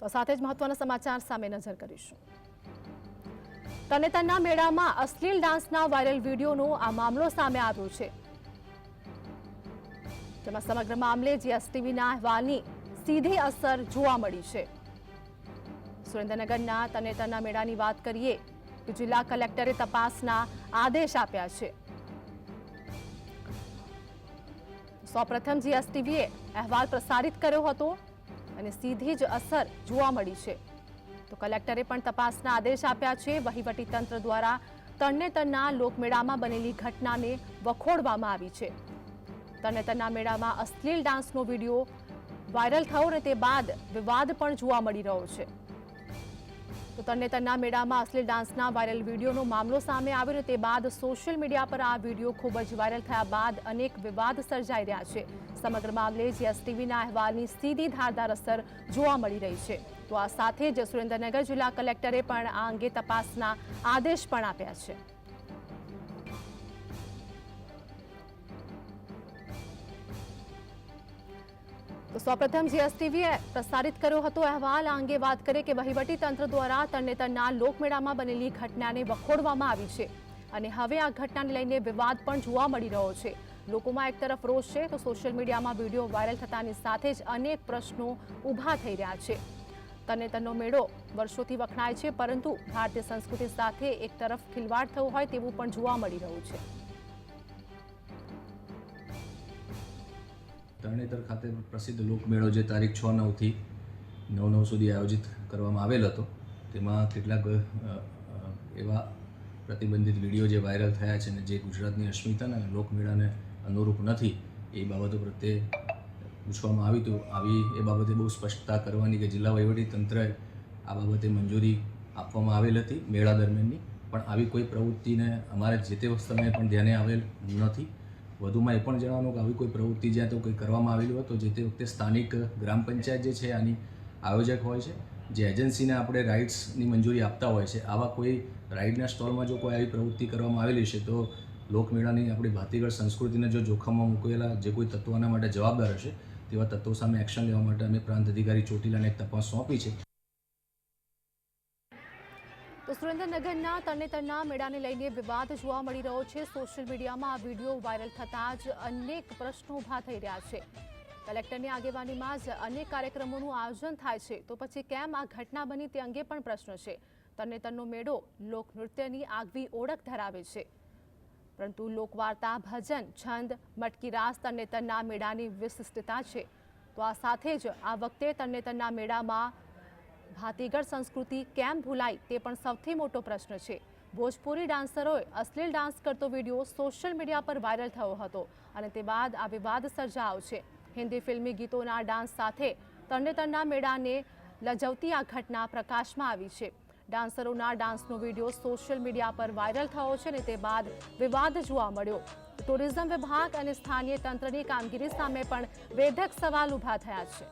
તો સાથે જ મહત્વના સમાચાર સામે નજર કરીશું. તનેતરના મેળામાં અશ્લીલ ડાન્સના વાયરલ વિડીયોનો આ મામલો સામે આવ્યો છે. જેમાં સમગ્ર મામલે જીએસટીવીના અહેવાલની સીધી અસર જોવા મળી છે. સુરેન્દ્રનગરના તનેતરના મેળાની વાત કરીએ, તો જિલ્લા કલેક્ટરે તપાસના આદેશ આપ્યા છે. સૌપ્રથમ જીએસટીવીએ અહેવાલ પ્રસારિત કર્યો હતો. અને સીધી જ અસર જોવા મળી છે. તો કલેક્ટરે પણ તપાસના આદેશ આપ્યા છે. વહીવટી તંત્ર દ્વારા તરણેતરના લોકમેળામાં બનેલી ઘટનાને વખોડવામાં આવી છે. તરણેતરના મેળામાં અશ્લીલ ડાન્સનો વીડિયો વાયરલ થયો અને તે બાદ વિવાદ પણ જોવા મળી રહ્યો છે. તો તરણેતરના મેળામાં અશ્લીલ ડાન્સના વાયરલ વિડીયોનો મામલો સામે આવ્યો તે બાદ સોશિયલ મીડિયા પર આ વીડિયો ખૂબ જ વાયરલ થયા બાદ અનેક વિવાદ સર્જાઈ રહ્યા છે. સમગ્ર મામલે જીએસટીવીના અહેવાલની સીધી ધારદાર અસર જોવા મળી રહી છે. તો આ સાથે જ સુરેન્દ્રનગર જિલ્લા કલેક્ટરે પણ આ અંગે તપાસના આદેશ પણ આપ્યા છે. તો સૌપ્રથમ જીએસટીવીએ પ્રસારિત કર્યો હતો અહેવાલ. આ અંગે વાત કરીએ કે વહીવટી તંત્ર દ્વારા તરણેતરના લોકમેળામાં બનેલી ઘટનાને વખોડવામાં આવી છે અને હવે આ ઘટનાને લઈને વિવાદ પણ જોવા મળી રહ્યો છે. લોકોમાં એક તરફ રોષ છે તો સોશિયલ મીડિયામાં વીડિયો વાયરલ થતાની સાથે જ અનેક પ્રશ્નો ઊભા થઈ રહ્યા છે. તરણેતરનો મેળો વર્ષોથી વખણાય છે, પરંતુ ભારતીય સંસ્કૃતિ સાથે એક તરફ ખિલવાડ થયો હોય તેવું પણ જોવા મળી રહ્યું છે. તરણેતર ખાતે પ્રસિદ્ધ લોકમેળો જે તારીખ છ નવથી નવ નવ સુધી આયોજિત કરવામાં આવેલ હતો, તેમાં કેટલાક એવા પ્રતિબંધિત વીડિયો જે વાયરલ થયા છે અને જે ગુજરાતની અસ્મિતાને અને લોકમેળાને અનુરૂપ નથી, એ બાબતો પ્રત્યે પૂછવામાં આવ્યું હતું આવી એ બાબતે બહુ સ્પષ્ટતા કરવાની કે જિલ્લા વહીવટી તંત્રએ આ બાબતે મંજૂરી આપવામાં આવેલ હતી મેળા દરમિયાનની, પણ આવી કોઈ પ્રવૃત્તિને અમારે જે તે સમયે પણ ધ્યાને આવેલ નથી. વધુમાં એ પણ જણાવવાનું કે આવી કોઈ પ્રવૃત્તિ જ્યાં તો કંઈ કરવામાં આવેલું હોય તો જે તે વખતે સ્થાનિક ગ્રામ પંચાયત જે છે આની આયોજક હોય છે. જે એજન્સીને આપણે રાઇડ્સની મંજૂરી આપતા હોય છે. આવા કોઈ રાઇડના સ્ટોલમાં જો કોઈ આવી પ્રવૃત્તિ કરવામાં આવેલી છે તો લોકમેળાની આપણી ભાતીગળ સંસ્કૃતિને જો જોખમમાં મૂકેલા જે કોઈ તત્વોના માટે જવાબદાર હશે તેવા તત્વો સામે એક્શન લેવા માટે અમે પ્રાંત અધિકારી ચોટીલાને એક તપાસ સોંપી છે. તો સુરેન્દ્રનગરના તરણેતરના મેળાને લઈને વિવાદ જોવા મળી રહ્યો છે. સોશિયલ મીડિયામાં આ વીડિયો વાયરલ થતાં જ અનેક પ્રશ્નો ઊભા થઈ રહ્યા છે. કલેક્ટરની આગેવાનીમાં જ અનેક કાર્યક્રમોનું આયોજન થાય છે. તો પછી કેમ આ ઘટના બની તે અંગે પણ પ્રશ્ન છે. તરણેતરનો મેળો લોકનૃત્યની આગવી ઓળખ ધરાવે છે. પરંતુ લોકવાર્તા, ભજન, છંદ, મટકી રાસ તરણેતરના મેળાની વિશિષ્ટતા છે. તો આ સાથે જ આ વખતે તરણેતરના મેળામાં ભાતીગળ સંસ્કૃતિ કેમ ભૂલાઈ તે પણ સૌથી મોટો પ્રશ્ન છે. ભોજપુરી ડાન્સરોએ અશ્લીલ ડાન્સ કરતો વીડિયો સોશિયલ મીડિયા પર વાયરલ થયો હતો અને તે બાદ આ વિવાદ સર્જાયો છે. હિન્દી ફિલ્મી ગીતોના ડાન્સ સાથે તરણેતરના મેળાને લજવતી આ ઘટના પ્રકાશમાં આવી છે. ડાન્સરોના ડાન્સનો વીડિયો સોશિયલ મીડિયા પર વાયરલ થયો છે અને તે બાદ વિવાદ જોવા મળ્યો. ટુરિઝમ વિભાગ અને સ્થાનીય તંત્રની કામગીરી સામે પણ વેધક સવાલ ઊભા થયા છે.